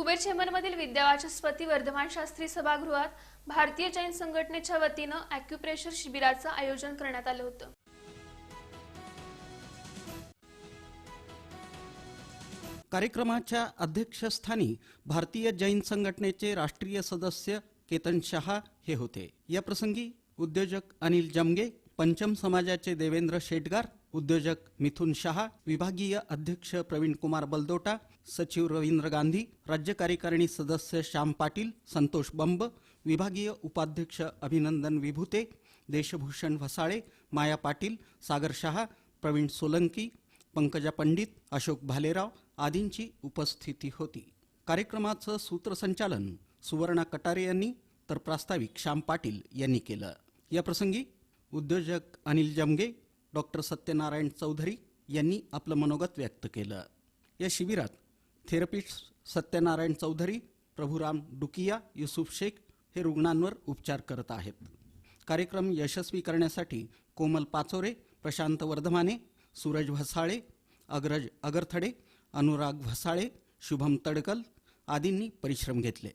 कुबेर चेंबरमधील विद्यावाचस्पती वर्धमान शास्त्री सभागृहात भारतीय जैन संघटनेच्या वतीनं अॅक्युप्रेशर शिबिराचं आयोजन करण्यात आलं होतं. कार्यक्रमाच्या अध्यक्षस्थानी भारतीय जैन संघटनेचे राष्ट्रीय सदस्य केतन शहा हे होते. या प्रसंगी उद्योजक अनिल जमगे पंचम समाजाचे देवेंद्र शेटगार उद्योजक मिथुन शहा विभागीय अध्यक्ष प्रवीण कुमार बलदोटा सचिव रवींद्र गांधी राज्य कार्यकारिणी सदस्य श्याम पाटील संतोष बंब विभागीय उपाध्यक्ष अभिनंदन विभूते देशभूषण वसाळे माया पाटील सागर शहा प्रवीण सोलंकी पंकजा पंडित अशोक भालेराव आदींची उपस्थिती होती कार्यक्रमाचं सूत्रसंचालन सुवर्णा कटारे यांनी तर प्रास्ताविक श्याम पाटील यांनी केलं याप्रसंगी उद्योजक अनिल जमगे डॉक्टर सत्यनारायण चौधरी यांनी आपलं मनोगत व्यक्त केलं. या शिबिरात थेरपिस्ट सत्यनारायण चौधरी प्रभुराम डुकिया युसुफ शेख हे रुग्णांवर उपचार करत आहेत. कार्यक्रम यशस्वी करण्यासाठी कोमल पाचोरे प्रशांत वर्धमाने सूरज भसाळे अग्रज अगरथडे अनुराग भसाळे शुभम तडकल आदींनी परिश्रम घेतले.